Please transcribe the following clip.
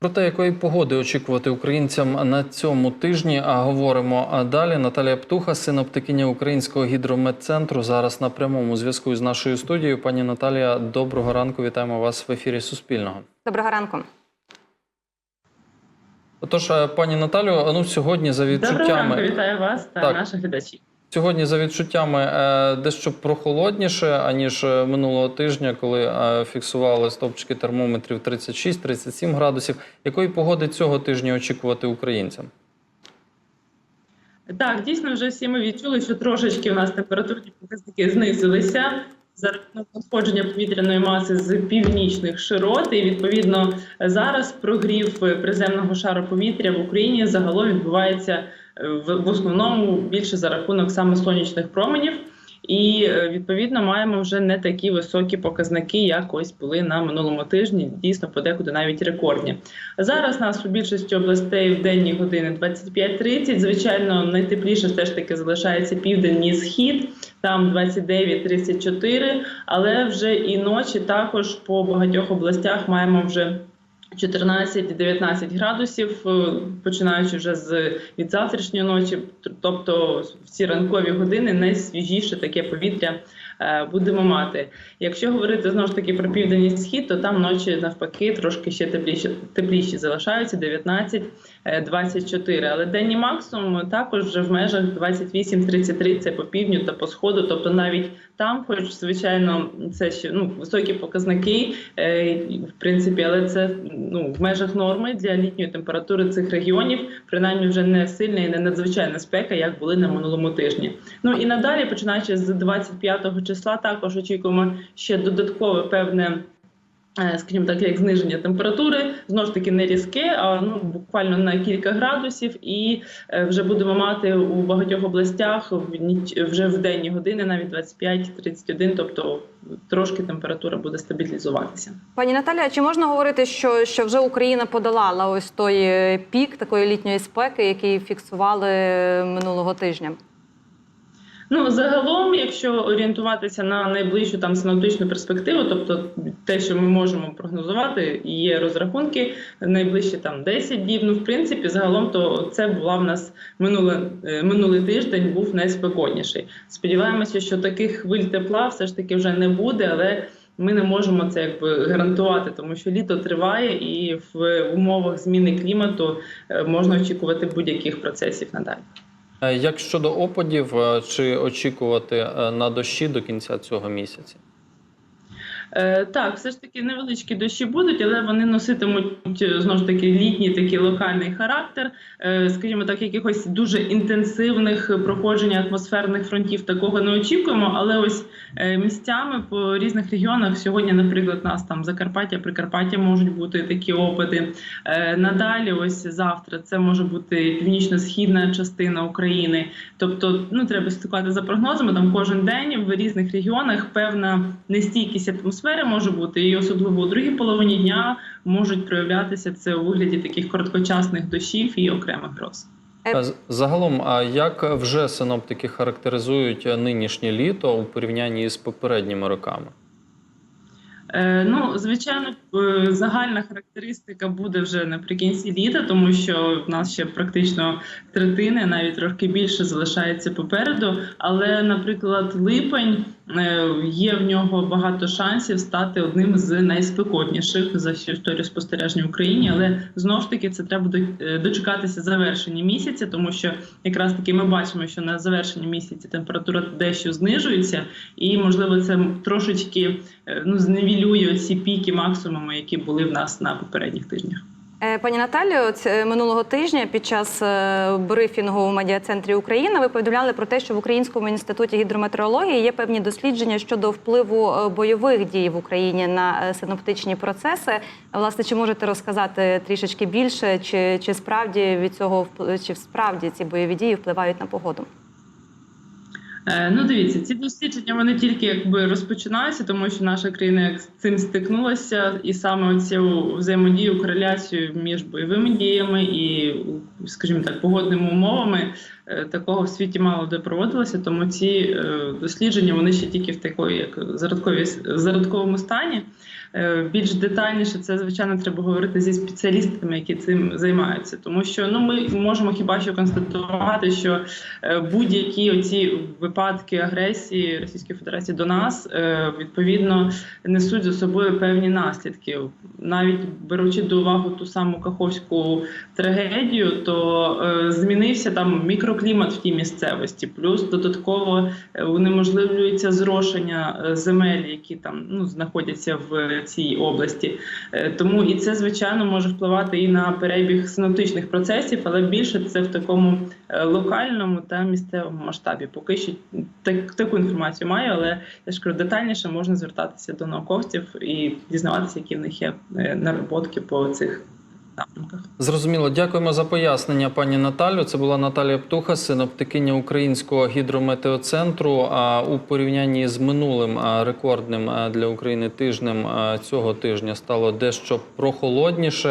Про те, якої погоди очікувати українцям на цьому тижні, а говоримо а далі. Наталія Птуха, синоптикиня Українського гідрометцентру, зараз на прямому зв'язку з нашою студією. Пані Наталія, доброго ранку. Вітаємо вас в ефірі Суспільного. Доброго ранку. Отож, е, пані Наталю, ну сьогодні за Доброго відчуттями ранку, вітаю вас та Так. наших глядачів. Сьогодні за відчуттями е, дещо прохолодніше аніж е, минулого тижня, коли е, фіксували стовпчики термометрів 36-37 градусів. Якої погоди цього тижня очікувати українцям? Так, дійсно, вже всі ми відчули, що трошечки у нас температурні показники знизилися за рахунок надходження повітряної маси з північних широт. І відповідно зараз прогрів приземного шару повітря в Україні загалом відбувається е, в, основному більше за рахунок саме сонячних променів. І е, відповідно маємо вже не такі високі показники, як ось були на минулому тижні. Дійсно, подекуди навіть рекордні. Зараз нас у більшості областей в денні години 25-30. Звичайно, найтепліше все ж таки залишається південний схід, там 29-34, але вже і ночі також по багатьох областях маємо вже 14-19 градусів, е, починаючи вже з від завтрашньої ночі, тобто в ці ранкові години найсвіжіше таке повітря будемо мати. Якщо говорити знову ж таки про південний схід, то там ночі навпаки трошки ще тепліші, тепліші залишаються 19 е, 24. Але денні максимум також вже в межах 28-33 це по півдню та по сходу. Тобто навіть там, хоч звичайно, це ще ну високі показники, е, в принципі, але це ну в межах норми для літньої температури цих регіонів, принаймні вже не сильна і не надзвичайна спека, як були на минулому тижні. Ну і надалі, починаючи з 25 числа, також очікуємо ще додаткове певне. е, Скажімо так, як зниження температури, знову ж таки не різке, а ну буквально на кілька градусів, і е, вже будемо мати у багатьох областях в ніч вже в денні години, навіть 25-31, тобто трошки температура буде стабілізуватися. Пані Наталя, чи можна говорити, що, що вже Україна подолала ось той е, пік такої літньої спеки, який фіксували минулого тижня? Ну загалом, якщо орієнтуватися на найближчу там синоптичну перспективу, тобто те, що ми можемо прогнозувати, є розрахунки найближчі там 10 діб. Ну, в принципі, загалом, то це була в нас минуле е, минулий тиждень, був найспекотніший. Сподіваємося, що таких хвиль тепла все ж таки вже не буде, але ми не можемо це якби гарантувати, тому що літо триває, і в умовах зміни клімату е, можна очікувати будь-яких процесів надалі. Е, Як щодо опадів, е, чи очікувати е, на дощі до кінця цього місяця? Е, так, все ж таки невеличкі дощі будуть, але вони носитимуть знову ж таки літній такий локальний характер. Е, скажімо так, якихось дуже інтенсивних проходження атмосферних фронтів такого не очікуємо. Але ось е, місцями по різних регіонах сьогодні, наприклад, нас там Закарпаття, Прикарпаття можуть бути такі опади. Надалі, ось завтра, це може бути північно-східна частина України. Тобто, ну треба слідкувати за прогнозами. Там кожен день в різних регіонах певна нестійкість атмосфери може бути, і особливо у другій половині дня можуть проявлятися це у вигляді таких короткочасних дощів і окремих гроз. Е, Загалом, а як вже синоптики характеризують нинішнє літо у порівнянні з попередніми роками? Е, ну, звичайно, е, загальна характеристика буде вже наприкінці літа, тому що в нас ще практично третини, навіть трохи більше залишається попереду. Але, наприклад, липень є в нього багато шансів стати одним з найспекотніших за всю історію спостереження в Україні. Але знову ж таки це треба е, дочекатися завершення місяця, тому що якраз таки ми бачимо, що на завершенні місяця температура дещо знижується, і можливо це трошечки е, ну зневілює ці піки максимуму, які були в нас на попередніх тижнях. Е, Пані Наталію, минулого тижня під час е, брифінгу у медіа-центрі України ви повідомляли про те, що в Українському інституті гідрометеорології є певні дослідження щодо впливу е, бойових дій в Україні на синоптичні процеси. Власне, чи можете розказати трішечки більше, чи, чи справді від цього чи справді ці бойові дії впливають на погоду? Е, Ну, дивіться, ці дослідження вони тільки якби розпочинаються, тому що наша країна як з цим стикнулася, і саме цю взаємодію, кореляцію між бойовими діями і, скажімо так, погодними умовами такого в світі мало де проводилося. Тому ці е, дослідження вони ще тільки в такої як зародковій зародковому стані. Е, Більш детальніше це звичайно треба говорити зі спеціалістами, які цим займаються, тому що ну ми можемо хіба що констатувати, що е, будь-які оці випадки агресії Російської Федерації до нас е, відповідно несуть за собою певні наслідки. Навіть беручи до уваги ту саму Каховську трагедію, то е, змінився там мікроклімат в тій місцевості, плюс додатково е, унеможливлюється зрошення е, земель, які там ну знаходяться в цій області. Е, Тому і це звичайно може впливати і на перебіг синоптичних процесів, але більше це в такому локальному та місцевому масштабі. Поки що так, таку інформацію маю, але я ж кажу, детальніше можна звертатися до науковців і дізнаватися, які в них є наработки по цих напрямках. Зрозуміло, дякуємо за пояснення, пані Наталю. Це була Наталія Птуха, синоптикиня Українського гідрометеоцентру. А у порівнянні з минулим рекордним для України тижнем цього тижня стало дещо прохолодніше.